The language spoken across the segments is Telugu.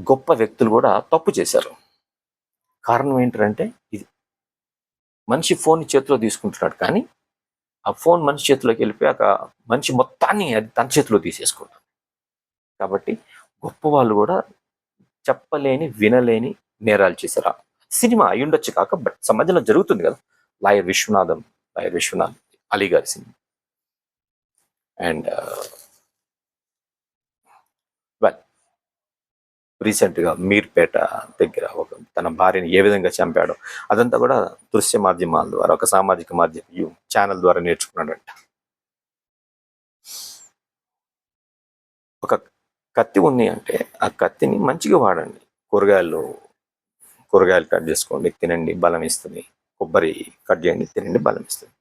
గొప్ప వ్యక్తులు కూడా తప్పు చేశారు. కారణం ఏంటంటే ఇది. మనిషి ఫోన్ చేతిలో తీసుకుంటున్నాడు కానీ ఆ ఫోన్ మనిషి చేతిలోకి వెళ్ళిపోయాక మనిషి మొత్తాన్ని అది తన చేతిలో తీసేసుకుంటాడు కాబట్టి గొప్ప వాళ్ళు కూడా చెప్పలేని వినలేని నేరాలు చేశారు. సినిమా అయి ఉండొచ్చు కాక బట్ సమాజంలో జరుగుతుంది కదా. లాయర్ విశ్వనాథం లాయర్ విశ్వనాథ్ అలీ గారి సినిమా. అండ్ వెల్ రీసెంట్గా మీర్పేట దగ్గర ఒక తన భార్యని ఏ విధంగా చంపాడో అదంతా కూడా దృశ్య మాధ్యమాల ద్వారా ఒక సామాజిక మాధ్యమ ఛానల్ ద్వారా నేర్చుకున్నాడంట. ఒక కత్తి ఉంది అంటే ఆ కత్తిని మంచిగా వాడండి. కూరగాయలు కూరగాయలు కట్ చేసుకోండి తినండి బలం ఇస్తుంది. కొబ్బరి కట్ చేయండి తినండి బలం ఇస్తుంది.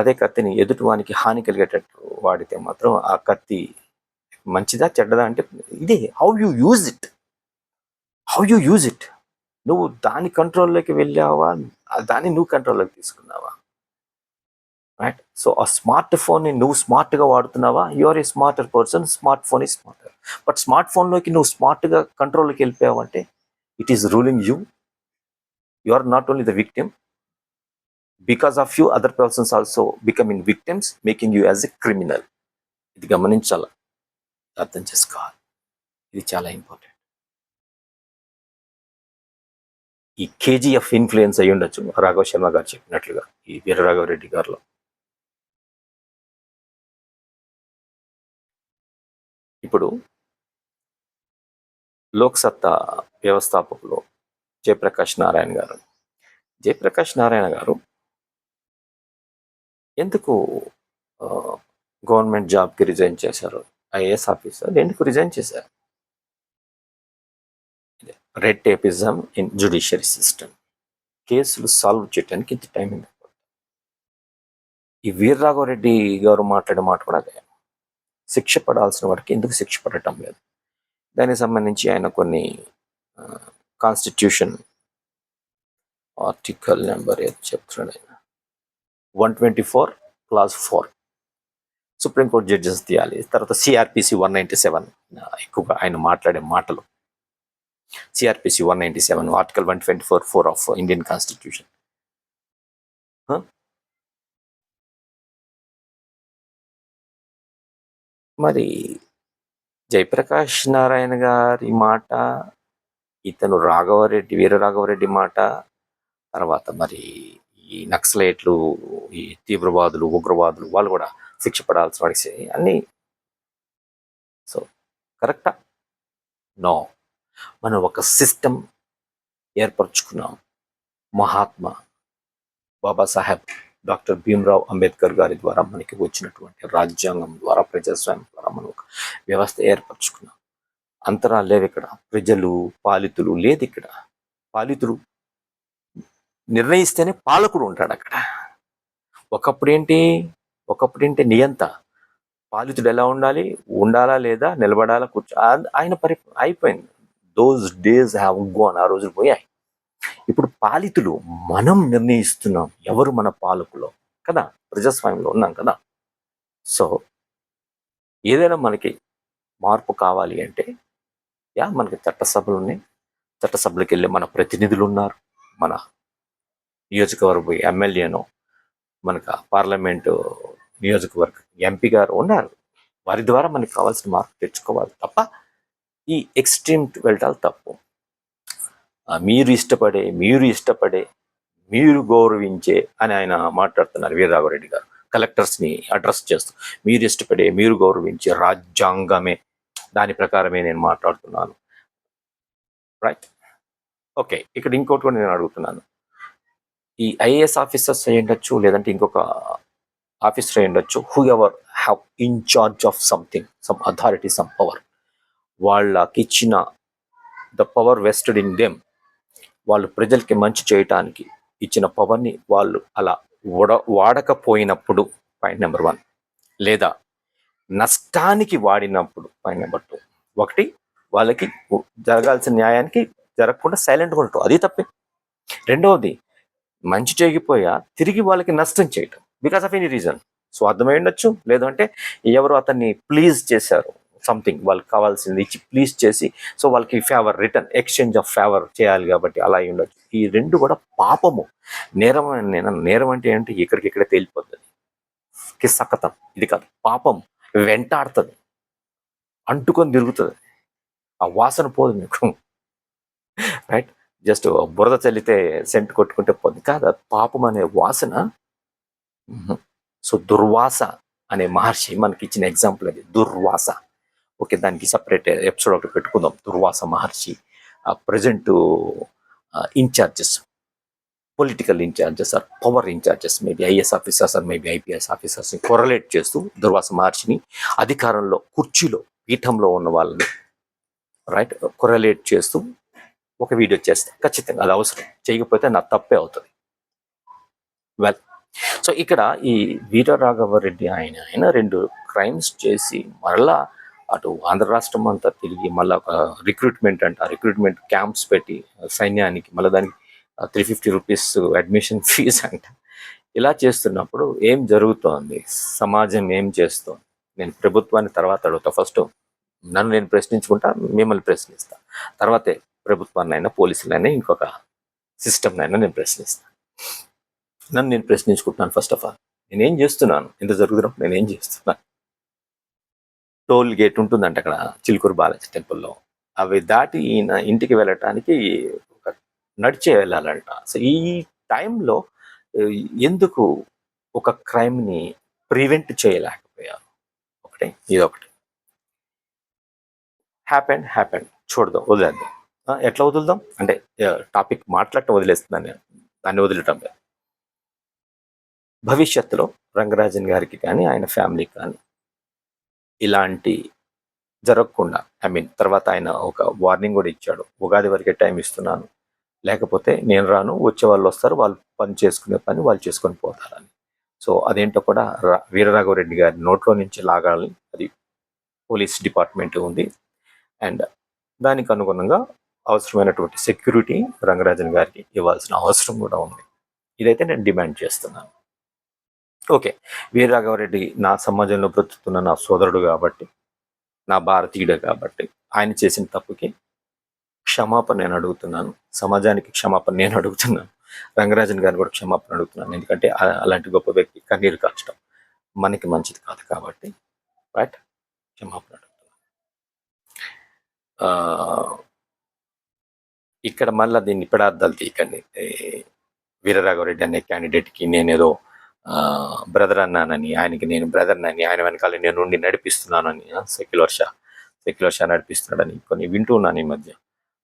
అదే కత్తిని ఎదుటివానికి హాని కలిగేటట్టు వాడితే మాత్రం ఆ కత్తి మంచిదా చెడ్డదా అంటే ఇదే how you use it. How you use it నువ్వు దాని కంట్రోల్లోకి వెళ్ళావా? దాన్ని నువ్వు కంట్రోల్లోకి తీసుకున్నావా? రైట్ సో ఆ స్మార్ట్ ఫోన్ని నువ్వు స్మార్ట్గా వాడుతున్నావా? You are a smarter person smart phone ఈ స్మార్టర్ బట్ స్మార్ట్ ఫోన్లోకి నువ్వు స్మార్ట్గా కంట్రోల్లోకి వెళ్ళిపోయావంటే it is ruling you you are not only the victim because of you other persons also becoming victims making you as a criminal ఇది గమనించాల? అర్థం చేసుకోవాలి. ఇది చాలా ఇంపార్టెంట్ ఈ కేజీఎఫ్ ఇన్ఫ్లుయెన్స్ అయి ఉండొచ్చు. రాఘవ శర్మ గారు చెప్పినట్లుగా ఈ వీరరాఘవరెడ్డి గారిలో. ఇప్పుడు లోక్సత్తా వ్యవస్థాపకులు జయప్రకాష్ నారాయణ గారు. జయప్రకాష్ నారాయణ గారు ఎందుకు గవర్నమెంట్ జాబ్కి రిజైన్ చేశారు? ఐఏఎస్ ఆఫీసర్ ఎందుకు రిజైన్ చేశారు? Red tapism in judiciary system. కేసులు సాల్వ్ చేయడానికి ఇంత టైం ఎందుకు ఈ వీర్రాఘవరెడ్డి గారు మాట్లాడే మాట కూడా అదే. శిక్ష పడాల్సిన వాడికి ఎందుకు శిక్ష పడటం లేదు? దానికి సంబంధించి ఆయన కొన్ని కాన్స్టిట్యూషన్ ఆర్టికల్ నెంబర్ ఏదో చెప్తున్నాడు ఆయన. One twenty four clause four. Supreme Court judges తీయాలి. తర్వాత సిఆర్పిసి వన్ నైంటీ సెవెన్ ఎక్కువగా ఆయన మాట్లాడే మాటలు. CRPC one ninety seven article one twenty four four of Indian constitution మరి జయప్రకాష్ నారాయణ గారి మాట ఇతను రాఘవరెడ్డి వీర రాఘవరెడ్డి మాట తర్వాత మరి ఈ నక్సలైట్లు ఈ తీవ్రవాదులు ఉగ్రవాదులు వాళ్ళు కూడా శిక్ష పడాల్సిన వాడికి అన్నీ. సో కరెక్టా నో మనం ఒక సిస్టమ్ ఏర్పరచుకున్నాం. మహాత్మా బాబాసాహెబ్ డాక్టర్ భీమ్రావ్ అంబేద్కర్ గారి ద్వారా మనకి వచ్చినటువంటి రాజ్యాంగం ద్వారా ప్రజాస్వామ్యం ద్వారా మనం ఒక వ్యవస్థ ఏర్పరచుకున్నాం. అంతరాలు లేవు ఇక్కడ. ప్రజలు పాలితులు లేదు ఇక్కడ. పాలితులు నిర్ణయిస్తేనే పాలకుడు ఉంటాడు అక్కడ. ఒకప్పుడు ఏంటి? ఒకప్పుడు ఏంటి? నియంత. పాలితుడు ఎలా ఉండాలి? ఉండాలా లేదా? నిలబడాలా? కూర్చో. ఆయన పరి అయిపోయింది. దోస్ డేస్ హ్యావ్ గోన్ ఆ రోజులు పోయాయి. ఇప్పుడు పాలితులు మనం నిర్ణయిస్తున్నాం. ఎవరు మన పాలకులో? కదా? ప్రజాస్వామ్యంలో ఉన్నాం కదా? సో ఏదైనా మనకి మార్పు కావాలి అంటే యా మనకి చట్టసభలు ఉన్నాయి. చట్టసభలకు వెళ్ళి మన ప్రతినిధులు ఉన్నారు. మన నియోజకవర్గ ఎమ్మెల్యేను మనకు పార్లమెంటు నియోజకవర్గ ఎంపీ గారు ఉన్నారు. వారి ద్వారా మనకి కావాల్సిన మార్పు తెచ్చుకోవాలి తప్ప ఈ ఎక్స్ట్రీమ్ వెళ్ళటాలు తప్పు. మీరు ఇష్టపడే మీరు ఇష్టపడే మీరు గౌరవించే అని ఆయన మాట్లాడుతున్నారు వీరరాఘవరెడ్డి గారు. కలెక్టర్స్ని అడ్రస్ చేస్తూ మీరు ఇష్టపడే మీరు గౌరవించే రాజ్యాంగమే. దాని ప్రకారమే నేను మాట్లాడుతున్నాను. రైట్ ఓకే ఇక్కడ ఇంకోటి కూడా నేను అడుగుతున్నాను. ఈ ఐఏఎస్ ఆఫీసర్స్ అయి ఉండొచ్చు లేదంటే ఇంకొక ఆఫీసర్ అయి ఉండొచ్చు who ever have incharge of something some authority some power వాళ్ళకి ఇచ్చిన the power vested in them వాళ్ళు ప్రజలకి మంచి చేయటానికి ఇచ్చిన పవర్ని వాళ్ళు అలా వడ వాడకపోయినప్పుడు పాయింట్ నెంబర్ వన్ లేదా నష్టానికి వాడినప్పుడు పాయింట్ నెంబర్ టూ ఒకటి వాళ్ళకి జరగాల్సిన న్యాయానికి జరగకుండా సైలెంట్గా ఉండటం. అది తప్పే. రెండవది మంచి చేయకపోయా తిరిగి వాళ్ళకి నష్టం చేయటం. బికాస్ ఆఫ్ ఎనీ రీజన్ స్వార్థమై ఉండొచ్చు. లేదంటే ఎవరు అతన్ని ప్లీజ్ చేశారు? సంథింగ్ వాళ్ళకి కావాల్సింది ఇచ్చి ప్లీజ్ చేసి సో వాళ్ళకి favour return exchange of favour చేయాలి కాబట్టి అలా ఉండొచ్చు. ఈ రెండు కూడా పాపము. నేరం నేను నేరం అంటే ఏంటి? ఇక్కడికి ఇక్కడే తేలిపోతుంది కిస్సక్కతం. ఇది కాదు. పాపం వెంటాడుతుంది. అంటుకొని తిరుగుతుంది. ఆ వాసన పోదు మీకు రైట్ జస్ట్ బురద చల్లితే సెంట్ కొట్టుకుంటే పోదు. కాదు పాపం అనే వాసన. సో దుర్వాస అనే మహర్షి మనకి ఇచ్చిన ఎగ్జాంపుల్ అది. దుర్వాస. ఓకే దానికి సపరేట్ ఎపిసోడ్ ఒకటి పెట్టుకుందాం. Durvasa Maharshi present incharges political incharges or power incharges maybe IAS officers or maybe IPS ఆఫీసర్స్ని కొరలేట్ చేస్తూ దుర్వాస మహర్షిని అధికారంలో కుర్చీలో పీఠంలో ఉన్న వాళ్ళని రైట్ కొరలేట్ చేస్తూ ఒక వీడియో చేస్తాం ఖచ్చితంగా అది అవసరం. చేయకపోతే నా తప్పే అవుతుంది. వెల్ సో ఇక్కడ ఈ వీరరాఘవరెడ్డి ఆయన ఆయన రెండు క్రైమ్స్ చేసి మరలా అటు ఆంధ్ర రాష్ట్రం అంతా తిరిగి మళ్ళీ ఒక రిక్రూట్మెంట్ అంట రిక్రూట్మెంట్ క్యాంప్స్ పెట్టి సైన్యానికి మళ్ళీ దానికి three fifty rupees admission fees అంట. ఇలా చేస్తున్నప్పుడు ఏం జరుగుతోంది? సమాజం ఏం చేస్తోంది? నేను ప్రభుత్వాన్ని తర్వాత అడుగుతా. ఫస్ట్ నన్ను నేను ప్రశ్నించుకుంటా మిమ్మల్ని ప్రశ్నిస్తా. తర్వాతే ప్రభుత్వాన్నైనా పోలీసులైనా ఇంకొక సిస్టమ్నైనా నేను ప్రశ్నిస్తాను నన్ను నేను ప్రశ్నించుకుంటున్నాను ఫస్ట్ ఆఫ్ ఆల్ నేనేం చేస్తున్నాను? ఇంత జరుగుతున్నప్పుడు నేనేం చేస్తున్నాను? టోల్ గేట్ ఉంటుందంట అక్కడ చిలుకూరు బాలాజీ టెంపుల్లో. అవి దాటి ఈయన ఇంటికి వెళ్ళటానికి ఒక నడిచే వెళ్ళాలంట. సో ఈ టైంలో ఎందుకు ఒక క్రైమ్ని ప్రివెంట్ చేయలేకపోయారు? ఒకటి ఇది ఒకటి హ్యాపెన్ హ్యాపెన్. చూడదాం వదిలేద్దాం. ఎట్లా వదులుదాం? అంటే టాపిక్ మాట్లాడటం వదిలేస్తున్నాను నేను. దాన్ని వదిలేటం భవిష్యత్తులో రంగరాజన్ గారికి కానీ ఆయన ఫ్యామిలీకి కానీ ఇలాంటి జరగకుండా ఐ మీన్ తర్వాత ఆయన ఒక వార్నింగ్ కూడా ఇచ్చాడు. ఉగాది వరకే టైం ఇస్తున్నాను. లేకపోతే నేను రాను వచ్చే వాళ్ళు వస్తారు వాళ్ళు పని చేసుకునే పని వాళ్ళు చేసుకొని పోతారని. సో అదేంటో కూడా రా- వీరరాఘవరెడ్డి గారి నోట్లో నుంచి లాగాలని అది పోలీస్ డిపార్ట్మెంట్ ఉంది. అండ్ దానికి అనుగుణంగా అవసరమైనటువంటి సెక్యూరిటీ రంగరాజన్ గారికి ఇవ్వాల్సిన అవసరం కూడా ఉంది. ఇదైతే నేను డిమాండ్ చేస్తున్నాను. ఓకే. వీరరాఘవరెడ్డి నా సమాజంలో బ్రతుకుతున్న నా సోదరుడు కాబట్టి నా భారతీయుడే కాబట్టి ఆయన చేసిన తప్పుకి క్షమాపణ నేను అడుగుతున్నాను. సమాజానికి క్షమాపణ నేను అడుగుతున్నాను. రంగరాజన్ గారిని కూడా క్షమాపణ అడుగుతున్నాను. ఎందుకంటే అలాంటి గొప్ప వ్యక్తి కన్నీరు కాల్చడం మనకి మంచిది కాదు కాబట్టి రైట్? క్షమాపణ అడుగుతున్నాను. ఇక్కడ మళ్ళీ దీన్ని పెడార్థాలు తీయకండి. వీరరాఘవరెడ్డి అనే క్యాండిడేట్కి నేనేదో బ్రదర్ అన్నానని ఆయనకి నేను బ్రదర్ అని ఆయన వెనకాల నేను ఉండి నడిపిస్తున్నానని సెక్యులర్ షా సెక్యులర్ షా నడిపిస్తున్నాడని కొన్ని వింటూ ఉన్నాను ఈ మధ్య.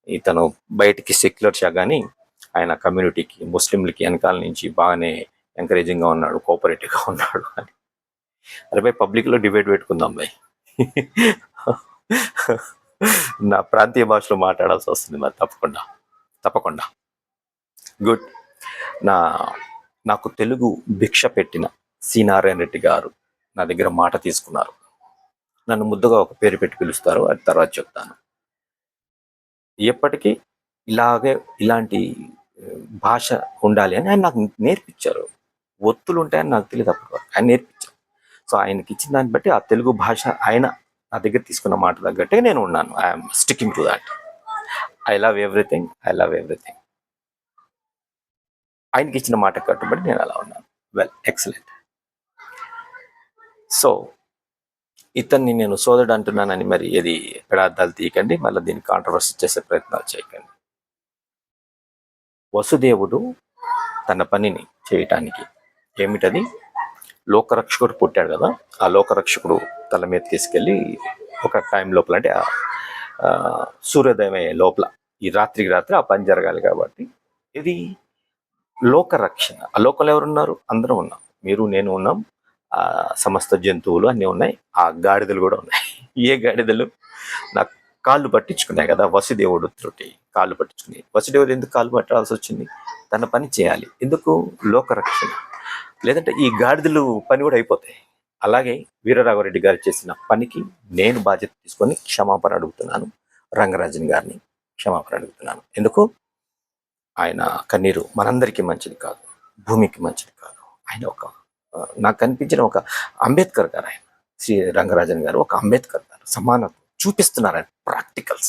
ఇతను బయటికి సెక్యులర్ షా కానీ ఆయన కమ్యూనిటీకి ముస్లింలకి వెనకాల నుంచి బాగానే ఎంకరేజింగ్గా ఉన్నాడు కోఆపరేటివ్గా ఉన్నాడు అని. అరే భయ్ పబ్లిక్లో డిబేట్ పెట్టుకుందాం భయ్. నా ప్రాంతీయ భాషలో మాట్లాడాల్సి వస్తుంది మరి తప్పకుండా. తప్పకుండా. గుడ్. నా నాకు తెలుగు భిక్ష పెట్టిన సి నారాయణ రెడ్డి గారు నా దగ్గర మాట తీసుకున్నారు. నన్ను ముద్దుగా ఒక పేరు పెట్టి పిలుస్తారు అది తర్వాత చెప్తాను. ఎప్పటికీ ఇలాగే ఇలాంటి భాష ఉండాలి అని ఆయన నాకు నేర్పించారు. ఒత్తులు ఉంటాయని నాకు తెలియదు అప్పుడు ఆయన నేర్పించారు. సో ఆయనకి ఇచ్చిన దాన్ని బట్టి ఆ తెలుగు భాష ఆయన నా దగ్గర తీసుకున్న మాట తగ్గట్టే నేను ఉన్నాను. I'm sticking to that I love everything I love everything ఆయనకి ఇచ్చిన మాట కట్టుబడి నేను అలా ఉన్నాను. వెల్ ఎక్సలెంట్ సో ఇతన్ని నేను సోదరుడు అంటున్నానని మరి ఇది పెడార్థాలు తీయకండి మళ్ళీ దీన్ని కాంట్రవర్సీ చేసే ప్రయత్నాలు చేయకండి. వసుదేవుడు తన పనిని చేయటానికి ఏమిటది? లోకరక్షకుడు పుట్టాడు కదా ఆ లోకరక్షకుడు తల మీద తీసుకెళ్ళి ఒక టైం లోపల అంటే సూర్యోదయం అయ్యే లోపల ఈ రాత్రికి రాత్రి ఆ పని జరగాలి కాబట్టి ఇది లోకరక్షణ. ఆ లోకల్ ఎవరున్నారు? అందరం ఉన్నాం. మీరు నేను ఉన్నాం. ఆ సమస్త జంతువులు అన్నీ ఉన్నాయి. ఆ గాడిదలు కూడా ఉన్నాయి. ఏ గాడిదలు? నాకు కాళ్ళు పట్టించుకున్నాయి కదా వసుదేవుడు తోటి కాళ్ళు పట్టించుకుని. వసుదేవుడు ఎందుకు కాళ్ళు పట్టాల్సి వచ్చింది? తన పని చేయాలి. ఎందుకు? లోకరక్షణ. లేదంటే ఈ గాడిదలు పని కూడా అయిపోతాయి. అలాగే వీరరాఘవరెడ్డి గారు చేసిన పనికి నేను బాధ్యత తీసుకొని క్షమాపణ అడుగుతున్నాను. రంగరాజన్ గారిని క్షమాపణ అడుగుతున్నాను. ఎందుకు? ఆయన కన్నీరు మనందరికీ మంచిది కాదు. భూమికి మంచిది కాదు. ఆయన ఒక నాకు కనిపించిన ఒక అంబేద్కర్ గారు ఆయన. శ్రీ రంగరాజన్ గారు ఒక అంబేద్కర్ గారు. సమానత్వం చూపిస్తున్నారు ఆయన. ప్రాక్టికల్స్